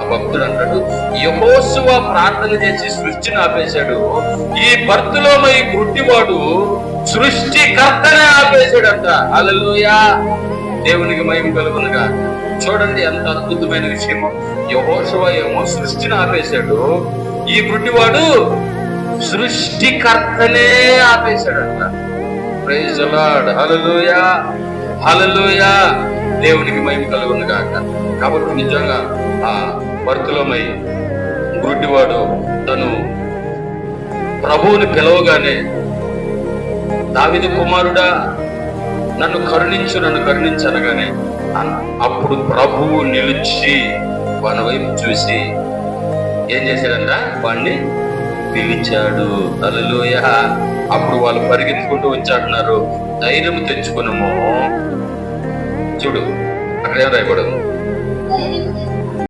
ఆ భక్తుడు అంటాడు యహోసువ ప్రార్థన చేసి సృష్టిని ఆపేశాడు. ఈ భర్తలోమ ఈ గుడ్డివాడు సృష్టికర్తనే ఆపేశాడంట. అలలుయా దేవునికి మయం కలుగునుగా. చూడండి ఎంత అద్భుతమైన విషయము. యహోసువ ఏమో సృష్టిని ఆపేశాడు. ఈ గుడ్డివాడు సృష్టికర్తనే ఆపేశాడంట. ప్రైజ్ లార్డ్ హలలుయా హలలుయా దేవునికి మయం కలుగును కాక కాబట్టి నిజంగా ఆ భర్తలోమై గుడ్డివాడు తను ప్రభువుని పిలవగానే దావిది కుమారుడా నన్ను కరుణించు నన్ను కరుణించనగానే అన్- అప్పుడు ప్రభువు నిలిచి వాని వైపు చూసి ఏం చేశాడంట? వాడిని పిలిచాడు. అలలోయ అప్పుడు వాళ్ళు పరిగెత్తుకుంటూ వచ్చాడున్నారు. ధైర్యం తెచ్చుకునము చూడు అక్కడ రాయబడదు